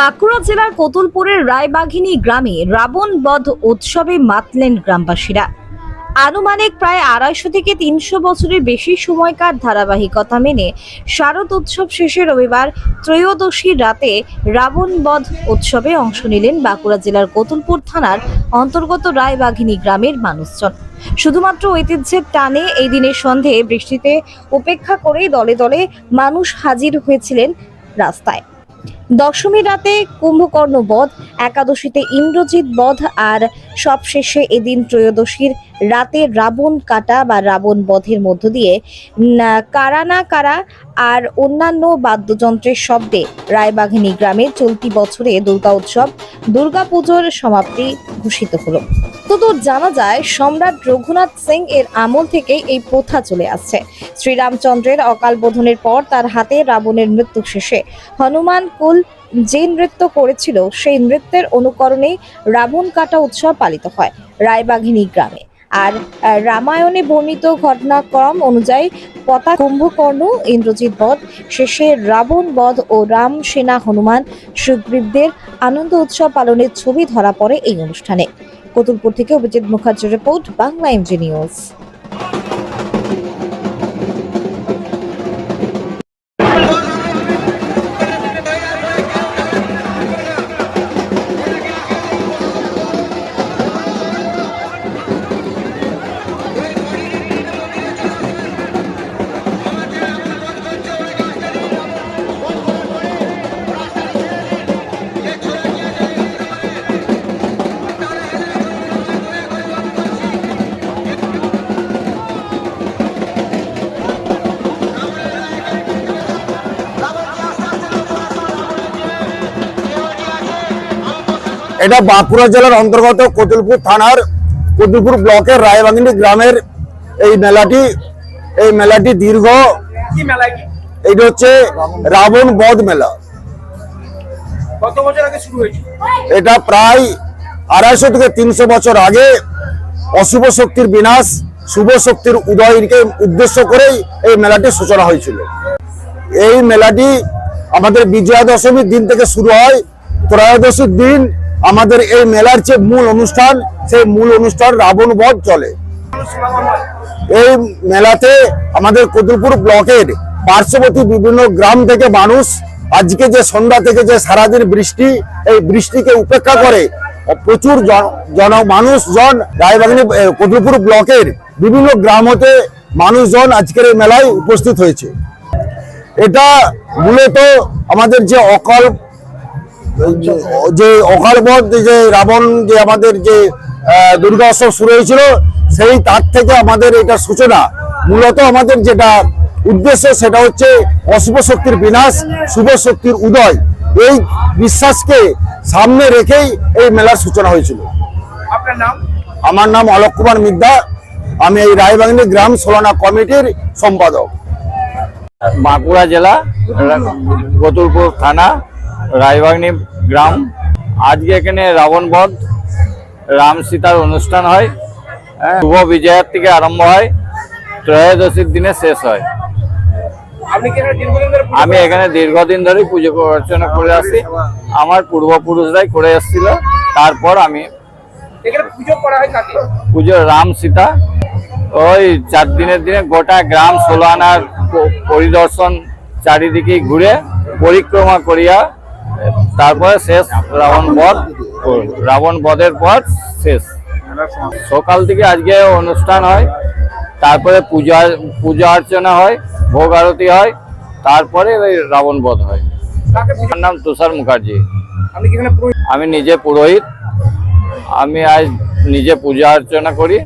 বাঁকুড়া জেলার কোতুলপুরের রায়বাঘিনী গ্রামে রাবণ বধ উৎসবে মাতলেন গ্রামবাসীরা। আনুমানিক প্রায় আড়াইশো থেকে তিনশো বছরের বেশি সময়কার ধারাবাহিকতা মেনে শারদ উৎসব শেষে রবিবার ত্রয়োদশীর রাতে রাবণ বধ উৎসবে অংশ নিলেন বাঁকুড়া জেলার কোতুলপুর থানার অন্তর্গত রায়বাঘিনী গ্রামের মানুষজন। শুধুমাত্র ঐতিহ্যের টানে এই দিনের সন্ধে বৃষ্টিতে উপেক্ষা করেই দলে দলে মানুষ হাজির হয়েছিলেন রাস্তায়। দশমী রাতে কুম্ভকর্ণ বধ, একাদশীতে ইন্দ্রজিৎ বধ আর সবশেষে এদিন ত্রয়োদশীর রাতে রাবণ কাটা বা রাবণ বধের মধ্য দিয়ে কারা না কারা আর অন্যান্য বাদ্যযন্ত্রের শব্দে রায়বাঘিনী গ্রামে চলতি বছরে দুর্গা উৎসব, দুর্গাপুজোর সমাপ্তি ঘোষিত হলো। তবু জানা যায়, সম্রাট রঘুনাথ সিং এর আমল থেকে এই প্রথা চলে আসছে। শ্রীরামচন্দ্রের অকাল বোধনের পর তার হাতে রাবণের মৃত্যু শেষে। হনুমান কুল যে নৃত্য করেছিল, সেই নৃত্যের অনুকরণেই রাবণ কাটা উৎসব পালিত হয় রায়বাঘিনী গ্রামে। আর রামায়ণে বর্ণিত ঘটনাক্রম অনুযায়ী পতা কুম্ভকর্ণ, ইন্দ্রজিৎ বধ, শেষে রাবণ বধ ও রাম সেনা হনুমান, সুগ্রীবদের আনন্দ উৎসব পালনের ছবি ধরা পড়ে এই অনুষ্ঠানে। কতুলপুর থেকে অভিজিৎ মুখার্জির রিপোর্ট বাংলা এমজি নিউজ এটা বাঁকুড়া জেলার অন্তর্গত কতুলপুর থানার কতুলপুর ব্লকের রায়বাঙ্গিনী গ্রামের এই মেলাটি এই মেলাটি দীর্ঘ এইটা হচ্ছে রাবণ বধ মেলা। কত বছর আগে শুরু হয়েছে? এটা প্রায় আড়াইশো থেকে তিনশো বছর আগে অশুভ শক্তির বিনাশ শুভ শক্তির উদয়কে উদ্দেশ্য করেই এই মেলাটির সূচনা হয়েছিল। এই মেলাটি আমাদের বিজয়া দশমীর দিন থেকে শুরু হয় ত্রয়োদশীর দিন আমাদের এই মেলার যে মূল অনুষ্ঠান সেই মূল অনুষ্ঠান রাবণ বধ চলে। এই মেলাতে আমাদের কতুলপুর ব্লকের পার্শ্ববর্তী বিভিন্ন গ্রাম থেকে মানুষ আজকে যে সন্ধ্যা থেকে যে সারাদিন বৃষ্টি এই বৃষ্টিকে উপেক্ষা করে প্রচুর জন- জন মানুষজন রায়বাগানী এ, ব্লকের বিভিন্ন গ্রাম হতে মানুষজন আজকের এই মেলায় উপস্থিত হয়েছে। এটা মূলত আমাদের যে অকাল যে অকালবধ যে রাবণ যে আমাদের যে দুর্গা উৎসব শুরু হয়েছিল সেই তার থেকে আমাদের এটা সূচনা। মূলত আমাদের যেটা উদ্দেশ্য সেটা হচ্ছে অশুভ শক্তির বিনাশ শুভ শক্তির উদয়। এই বিশ্বাসকে সামনে রেখেই এই মেলার সূচনা হয়েছিল। আপনার নাম? আমার নাম অলোক কুমার মিদ্যা। আমি এই রায়বাঙ্গিনী গ্রাম সোলানা কমিটির সম্পাদক। বাঁকুড়া জেলা গতুলপুর থানা রায়বাগনি গ্রাম। আজকে এখানে রাবণ বধ রাম সীতার অনুষ্ঠান হয় হ্যাঁ, শুভ বিজয়ার থেকে আরম্ভ হয় ত্রয়োদশীর দিনে শেষ হয়। আমি এখানে দীর্ঘদিন ধরে পুজো অর্চনা করে আসি। আমার পূর্বপুরুষরাই করে এসেছিল তারপর আমি পুজো রাম সীতা। ওই চার দিনের দিনে গোটা গ্রাম ষোলো আনার পরিদর্শন চারিদিকে ঘুরে পরিক্রমা করিয়া তারপরে শেষ রাবণ বধ। রাবণ বধের পর শেষ। সকাল থেকে আজকে অনুষ্ঠান হয় তারপরে পূজা পূজা অর্চনা হয় ভোগ আরতি হয় তারপরে ওই রাবণ বধ হয়। আমার নাম তুষার মুখার্জি? আমি নিজে পুরোহিত। আমি আজ নিজে পূজা অর্চনা করি।